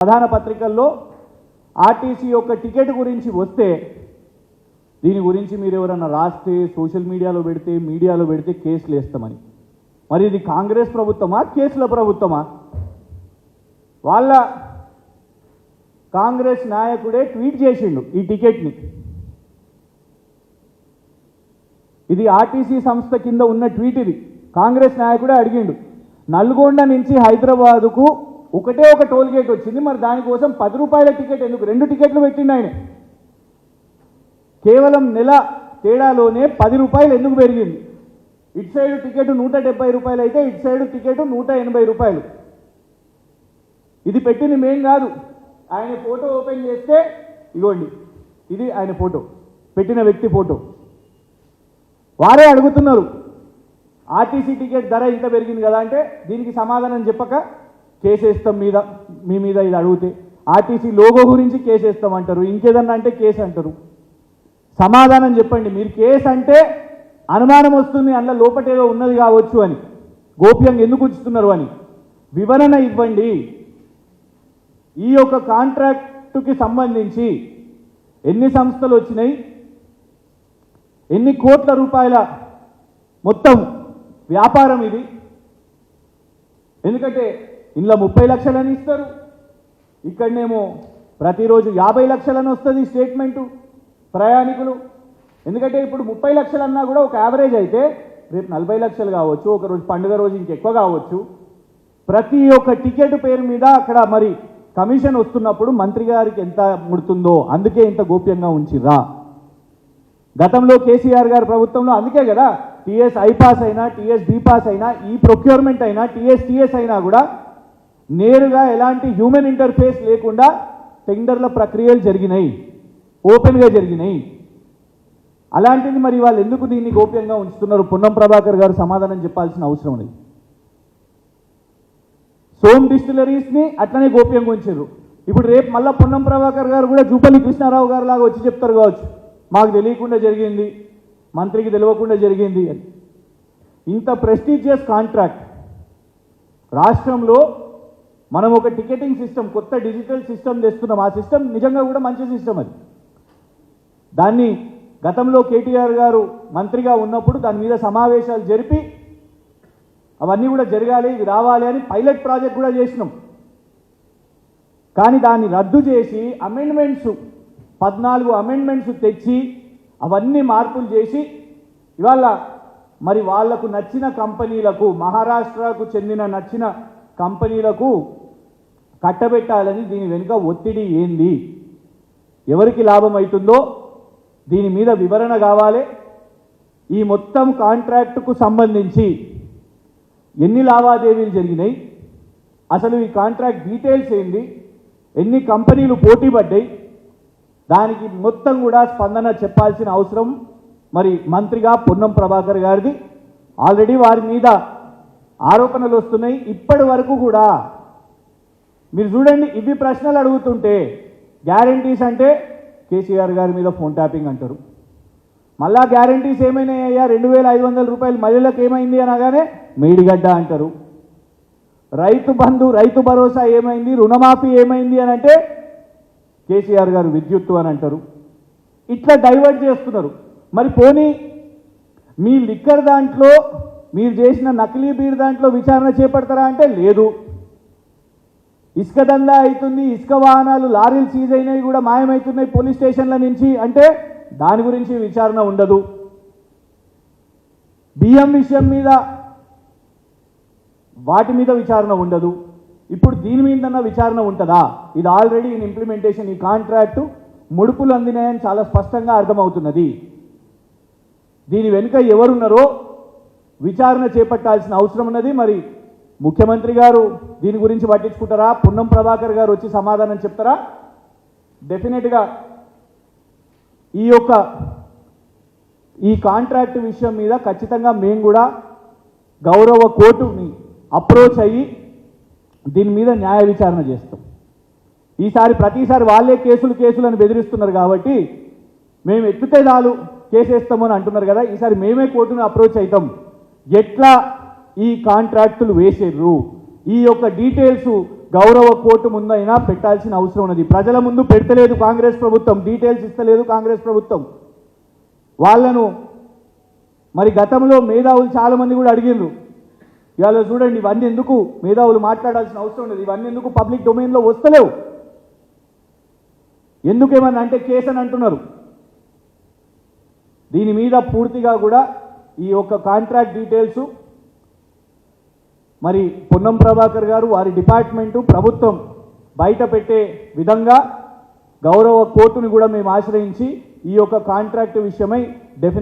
ప్రధాన పత్రికల్లో ఆర్టీసీ యొక్క టికెట్ గురించి వస్తే దీని గురించి మీరు ఎవరన్నా రాస్తే సోషల్ మీడియాలో పెడితే మీడియాలో పెడితే కేసులు వేస్తామని. మరి ఇది కాంగ్రెస్ ప్రభుత్వమా కేసుల ప్రభుత్వమా? వాళ్ళ కాంగ్రెస్ నాయకుడే ట్వీట్ చేసిండు ఈ టికెట్ని. ఇది ఆర్టీసీ సంస్థ కింద ఉన్న ట్వీట్ ఇది. కాంగ్రెస్ నాయకుడే అడిగిండు నల్గొండ నుంచి హైదరాబాదుకు ఒకటే ఒక టోల్ గేట్ వచ్చింది. మరి దానికోసం పది రూపాయల టికెట్ ఎందుకు? రెండు టికెట్లు పెట్టిండు ఆయన. కేవలం నెల తేడాలోనే పది రూపాయలు ఎందుకు పెరిగింది? ఇటు సైడ్ టికెట్ నూట డెబ్బై రూపాయలు అయితే ఇటు సైడ్ టికెట్ నూట ఎనభై రూపాయలు. ఇది పెట్టింది మేం కాదు. ఆయన ఫోటో ఓపెన్ చేస్తే ఇగోండి ఇది ఆయన ఫోటో పెట్టిన వ్యక్తి ఫోటో. వారే అడుగుతున్నారు ఆర్టీసీ టికెట్ ధర ఇంత పెరిగింది కదా అంటే దీనికి సమాధానం చెప్పక కేసేస్తాం మీద మీ మీద ఇది అడిగితే ఆర్టీసీ లోగో గురించి కేసేస్తాం అంటారు ఇంకేదన్నా అంటే కేసు అంటారు. సమాధానం చెప్పండి మీరు కేసు అంటే అనుమానం వస్తుంది అందులో లోపటేదో ఉన్నది కావచ్చు అని. గోప్యంగా ఎందుకు ఉంచుతున్నారు అని. వివరణ ఇవ్వండి. ఈ యొక్క కాంట్రాక్టుకి సంబంధించి ఎన్ని సంస్థలు వచ్చినాయి ఎన్ని కోట్ల రూపాయల మొత్తం వ్యాపారం ఇది. ఎందుకంటే ఇందులో ముప్పై లక్షలని ఇస్తారు. ఇక్కడనేమో ప్రతిరోజు యాభై లక్షలని వస్తుంది స్టేట్మెంటు ప్రయాణికులు. ఎందుకంటే ఇప్పుడు ముప్పై లక్షలు అన్నా కూడా ఒక యావరేజ్ అయితే రేపు నలభై లక్షలు కావచ్చు ఒక రోజు పండుగ రోజు ఇంకెక్కువ కావచ్చు. ప్రతి ఒక్క టికెట్ పేరు మీద అక్కడ మరి కమిషన్ వస్తున్నప్పుడు మంత్రి గారికి ఎంత ముడుతుందో అందుకే ఇంత గోప్యంగా ఉంచిరా గతంలో కేసీఆర్ గారి ప్రభుత్వంలో అందుకే కదా టీఎస్ ఐపాస్ అయినా టీఎస్ బీపాస్ అయినా ఈ ప్రొక్యూర్మెంట్ అయినా టీఎస్ టీఎస్ అయినా కూడా నేరుగా ఎలాంటి హ్యూమన్ ఇంటర్ఫేస్ లేకుండా టెండర్ల ప్రక్రియలు జరిగినాయి. ఓపెన్గా జరిగినాయి. అలాంటిది మరి వాళ్ళు ఎందుకు దీన్ని గోప్యంగా ఉంచుతున్నారు? పున్నం ప్రభాకర్ గారు సమాధానం చెప్పాల్సిన అవసరం ఉంది సోమ్ డిస్టిలరీస్ని అట్లనే గోప్యంగా ఉంచారు. ఇప్పుడు రేపు మళ్ళీ పున్నం ప్రభాకర్ గారు కూడా జూపల్లి కృష్ణారావు గారు లాగా వచ్చి చెప్తారు కావచ్చు. మాకు తెలియకుండా జరిగింది. మంత్రికి తెలియకుండా జరిగింది అని. ఇంత ప్రెస్టీజియస్ కాంట్రాక్ట్ రాష్ట్రంలో మనం ఒక టికెటింగ్ సిస్టమ్ కొత్త డిజిటల్ సిస్టమ్ తెస్తున్నాం. ఆ సిస్టమ్ నిజంగా కూడా మంచి సిస్టమ్ అది. దాన్ని గతంలో కేటీఆర్ గారు మంత్రిగా ఉన్నప్పుడు దాని మీద సమావేశాలు జరిపి అవన్నీ కూడా జరగాలి ఇవి రావాలి అని పైలట్ ప్రాజెక్ట్ కూడా చేసినాం. కానీ దాన్ని రద్దు చేసి అమెండ్మెంట్స్ పద్నాలుగు అమెండ్మెంట్స్ తెచ్చి అవన్నీ మార్పులు చేసి ఇవాళ మరి వాళ్ళకు నచ్చిన కంపెనీలకు మహారాష్ట్రకు చెందిన నచ్చిన కంపెనీలకు కట్టబెట్టాలని దీని వెనుక ఒత్తిడి ఏంది? ఎవరికి లాభం అవుతుందో దీని మీద వివరణ కావాలి. ఈ మొత్తం కాంట్రాక్టుకు సంబంధించి ఎన్ని లావాదేవీలు జరిగినాయి? అసలు ఈ కాంట్రాక్ట్ డీటెయిల్స్ ఏంది? ఎన్ని కంపెనీలు పోటీ పడ్డాయి? దానికి మొత్తం కూడా స్పందన చెప్పాల్సిన అవసరం మరి మంత్రిగా పొన్నం ప్రభాకర్ గారిది. ఆల్రెడీ వారి మీద ఆరోపణలు వస్తున్నాయి. ఇప్పటి వరకు కూడా మీరు చూడండి ఇవి ప్రశ్నలు అడుగుతుంటే గ్యారంటీస్ అంటే కేసీఆర్ గారి మీద ఫోన్ ట్యాపింగ్ అంటారు. మళ్ళా గ్యారంటీస్ ఏమైనాయ్యా? రెండు వేల ఐదు వందల రూపాయలు మహిళలకు ఏమైంది అనగానే మేడిగడ్డ అంటారు. రైతు బంధు రైతు భరోసా ఏమైంది? రుణమాఫీ ఏమైంది అని అంటే కేసీఆర్ గారు విద్యుత్తు అని అంటారు. ఇట్లా డైవర్ట్ చేస్తున్నారు. మరి పోనీ మీ లిక్కర్ దాంట్లో మీరు చేసిన నకిలీ బీర్ దాంట్లో విచారణ చేపడతారా అంటే లేదు. ఇసుక దందా అవుతుంది ఇసుక వాహనాలు లారీలు సీజ్ అయినవి కూడా మాయమవుతున్నాయి పోలీస్ స్టేషన్ల నుంచి. అంటే దాని గురించి విచారణ ఉండదు. బియ్యం విషయం మీద వాటి మీద విచారణ ఉండదు. ఇప్పుడు దీని మీదన్న విచారణ ఉంటుందా? ఇది ఆల్రెడీ ఇన్ ఇంప్లిమెంటేషన్ ఈ కాంట్రాక్టు ముడుపులు అందినాయని చాలా స్పష్టంగా అర్థమవుతున్నది. దీని వెనుక ఎవరున్నారో విచారణ చేపట్టాల్సిన అవసరం ఉన్నది. మరి ముఖ్యమంత్రి గారు దీని గురించి పట్టించుకుంటారా? పున్నం ప్రభాకర్ గారు వచ్చి సమాధానం చెప్తారా? డెఫినెట్గా ఈ యొక్క ఈ కాంట్రాక్ట్ విషయం మీద ఖచ్చితంగా మేము కూడా గౌరవ కోర్టుని అప్రోచ్ అయ్యి దీని మీద న్యాయ విచారణ చేస్తాం. ఈసారి ప్రతిసారి వాళ్ళే కేసులు కేసులు అని బెదిరిస్తున్నారు కాబట్టి మేము ఎత్తుతే చాలు కేసేస్తామని అంటున్నారు కదా. ఈసారి మేమే కోర్టును అప్రోచ్ అవుతాం. ఎట్లా ఈ కాంట్రాక్టులు వేసేర్రు. ఈ యొక్క డీటెయిల్స్ గౌరవ కోర్టు ముందైనా పెట్టాల్సిన అవసరం ఉన్నది. ప్రజల ముందు పెడతలేదు కాంగ్రెస్ ప్రభుత్వం డీటెయిల్స్ ఇస్తలేదు కాంగ్రెస్ ప్రభుత్వం. వాళ్ళను మరి గతంలో మేధావులు చాలా మంది కూడా అడిగిండ్రు ఇవాళ చూడండి ఇవన్నీ ఎందుకు మేధావులు మాట్లాడాల్సిన అవసరం ఉండదు ఇవన్నీ ఎందుకు పబ్లిక్ డొమైన్లో వస్తలేవు? ఎందుకేమన్నా అంటే కేసు అని అంటున్నారు. దీని మీద పూర్తిగా కూడా ఈ యొక్క కాంట్రాక్ట్ డీటెయిల్స్ మరి పొన్నం ప్రభాకర్ గారు వారి డిపార్ట్మెంటు ప్రభుత్వం బయట పెట్టే విధంగా గౌరవ కోర్టుని కూడా మేము ఆశ్రయించి ఈ యొక్క కాంట్రాక్ట్ విషయమై డెఫినెట్